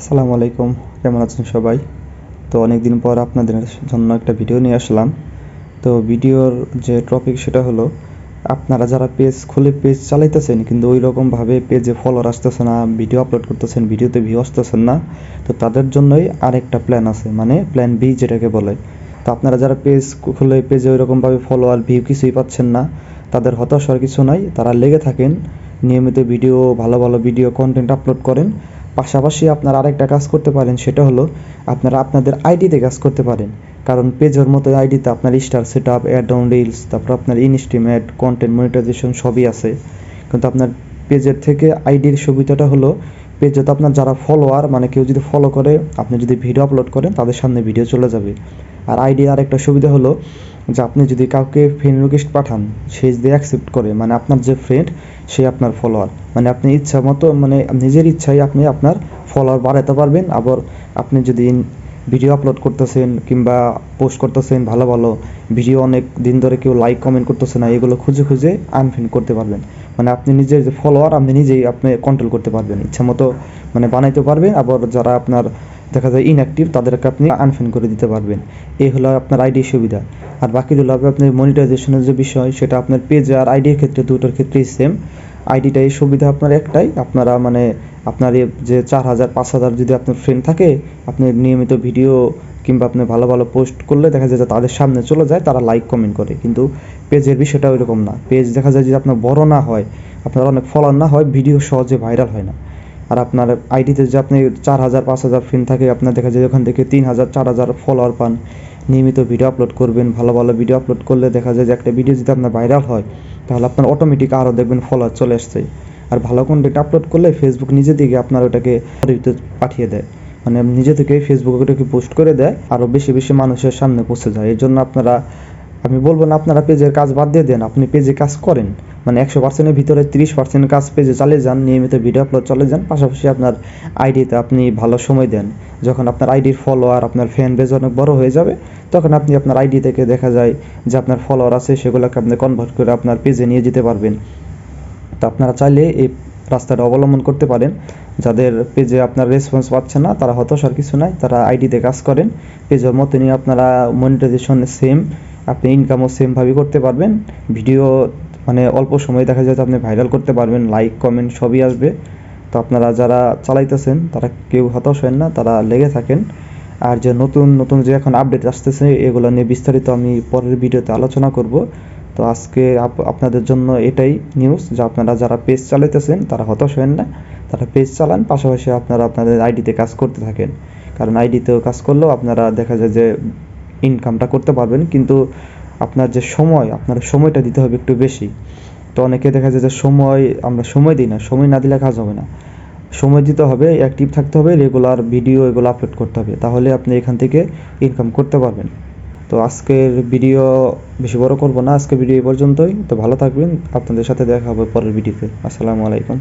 আসসালামু আলাইকুম। কেমন আছেন সবাই? তো অনেক দিন পর আপনাদের জন্য একটা ভিডিও নিয়ে আসলাম। তো ভিডিওর যে টপিক সেটা হলো, আপনারা যারা পেজ খুলে পেজ চালাইতেছেন, কিন্তু ওই রকমভাবে পেজে ফলোয়ার আসতেছে না ভিডিও আপলোড করতেছেন ভিডিওতে ভিউ আসতেছেন না, তো তাদের জন্যই আরেকটা প্ল্যান আছে। মানে প্ল্যান বি যেটাকে বলে। তো আপনারা যারা পেজ খুলে পেজে ওই রকমভাবে ফলোয়ার ভিউ কিছুই পাচ্ছেন না, তাদের হতাশ হওয়ার কিছু নাই। তারা লেগে থাকেন, নিয়মিত ভিডিও ভালো ভালো ভিডিও কন্টেন্ট আপলোড করেন। পাশাপাশি আপনারা আরেকটা কাজ করতে পারেন, সেটা হলো আপনারা আপনাদের আইডিতে কাজ করতে পারেন। কারণ পেজের মতো আইডিতে আপনার star set up add on reels, তারপর আপনার ইনস্ট্রিম অ্যাড, কন্টেন্ট মনিটাইজেশন সবই আছে। কিন্তু আপনার পেজের থেকে আইডির সুবিধাটা হলো, পেজে তো আপনার যারা ফলোয়ার মানে কেউ যদি ফলো করে, আপনি যদি ভিডিও আপলোড করেন, তাদের সামনে ভিডিও চলে যাবে। আর আইডি আরেকটা সুবিধা হলো যে আপনি যদি কাউকে ফ্রেন্ড রিকোয়েস্ট পাঠান, সে যদি অ্যাকসেপ্ট করে মানে আপনার যে ফ্রেন্ড সে আপনার ফলোয়ার মানে আপনি ইচ্ছা মতো মানে নিজের ইচ্ছায় আপনি আপনার ফলোয়ার বাড়াতে পারবেন। আবার আপনি যদি ভিডিও আপলোড করতেছেন কিংবা পোস্ট করতেছেন ভালো ভালো ভিডিও অনেক দিন ধরে কেউ লাইক কমেন্ট করতেছে না, এগুলো খুঁজে খুঁজে আনফ্রেন্ড করতে পারবেন। মানে আপনি নিজের যে ফলোয়ার আপনি নিজেই আপনি কন্ট্রোল করতে পারবেন। ইচ্ছা মতো মানে বানাইতে পারবেন। আবার যারা আপনার দেখা যায় ইনঅ্যাক্টিভ তাদেরকে আপনি আনফ্রেন্ড করে দিতে পারবেন। এই হলো আপনার আইডির সুবিধা। আর বাকিগুলো হবে আপনার মনিটাইজেশনের যে বিষয়, সেটা আপনার পেজ আর আইডির ক্ষেত্রে দুটোর ক্ষেত্রেই সেম আইডিটা এই সুবিধা আপনার একটাই। আপনারা মানে আপনার যে চার হাজার, পাঁচ হাজার যদি আপনার ফ্রেন্ড থাকে, আপনি নিয়মিত ভিডিও কিংবা আপনি ভালো ভালো পোস্ট করলে দেখা যায় যে তাদের সামনে চলে যায়, তারা লাইক কমেন্ট করে। কিন্তু পেজের বিষয়টা ওই রকম না। পেজ দেখা যায় যে আপনার বড় না হয়, আপনার অনেক ফলোয়ার না হয় ভিডিও সহজে ভাইরাল হয় না। আর আপনার আইডিতে যে আপনি চার হাজার, পাঁচ হাজার ফ্রেন্ড থাকে, আপনার দেখা যায় ওখান থেকে তিন হাজার, চার হাজার ফলোয়ার পান। নিয়মিত ভিডিও আপলোড করবেন, ভালো ভালো ভিডিও আপলোড করলে দেখা যায় যে একটা ভিডিও যদি আপনার ভাইরাল হয়, তাহলে আপনার অটোমেটিক আরও দেখবেন ফলোয়ার চলে আসছে। আর ভালো কন্টেন্ট আপলোড করলে ফেসবুক নিজে থেকে আপনার ওটাকে পাঠিয়ে দেয়। মানে নিজে থেকে ফেসবুকে ওটাকে পোস্ট করে দেয়, আরও বেশি বেশি মানুষের সামনে পৌঁছে যায়। এর জন্য আপনারা আমি বলব না আপনারা পেজের কাজ বাদ দিয়ে দেন, আপনি পেজে কাজ করেন। মানে একশো পার্সেন্টের ভিতরে তিরিশ পার্সেন্ট কাজ পেজে চালিয়ে যান, নিয়মিত ভিডিও আপলোড চালিয়ে যান, পাশাপাশি আপনার আইডিতে আপনি ভালো সময় দেন। যখন আপনার আইডির ফলোয়ার আপনার ফ্যান বেজ অনেক বড় হয়ে যাবে, তখন আপনি আপনার আইডি থেকে দেখা যায় যে আপনার ফলোয়ার আছে, সেগুলোকে আপনি কনভার্ট করে আপনার পেজে নিয়ে যেতে পারবেন। তো আপনারা চাইলে এই রাস্তাটা অবলম্বন করতে পারেন। যাদের পেজে আপনার রেসপন্স পাচ্ছে না, তারা হতাশার কিছু নাই, তারা আইডিতে কাজ করেন। পেজের মতো নিয়ে আপনারা মনিটাইজেশন সেম আপনি ইনকামও সেমভাবেই করতে পারবেন। ভিডিও মানে অল্প সময় দেখা যায় আপনি ভাইরাল করতে পারবেন লাইক কমেন্ট সবই আসবে। তো আপনারা যারা চালাইতেছেন, তারা কেউ হতাশ হয় না, তারা লেগে থাকেন। আর যে নতুন নতুন যে এখন আপডেট আসতেছে, এগুলো নিয়ে বিস্তারিত আমি পরের ভিডিওতে আলোচনা করব। তো আজকে আপনাদের জন্য এটাই নিউজ যে আপনারা যারা পেজ চালাইতেছেন, তারা হতাশ হবেন না। তারা পেজ চালান, পাশাপাশি আপনারা আপনাদের আইডিতে কাজ করতে থাকেন। কারণ আইডিতেও কাজ করলেও আপনারা দেখা যায় যে ইনকামটা করতে পারবেন, কিন্তু আপনার যে সময়, আপনার সময়টা দিতে হবে একটু বেশি। তো অনেকে দেখা যায় যে সময়, আমরা সময় দিই না, সময় না দিলে কাজ হবে না। সময় দিতে হবে অ্যাক্টিভ থাকতে হবে রেগুলার ভিডিও এগুলো আপলোড করতে হবে, তাহলে আপনি এখান থেকে ইনকাম করতে পারবেন। তো আজকের ভিডিও বেশি বড় করব না, আজকের ভিডিও এই পর্যন্তই। তো ভালো থাকবেন, আপনাদের সাথে দেখা হবে পরের ভিডিওতে আসসালামু আলাইকুম।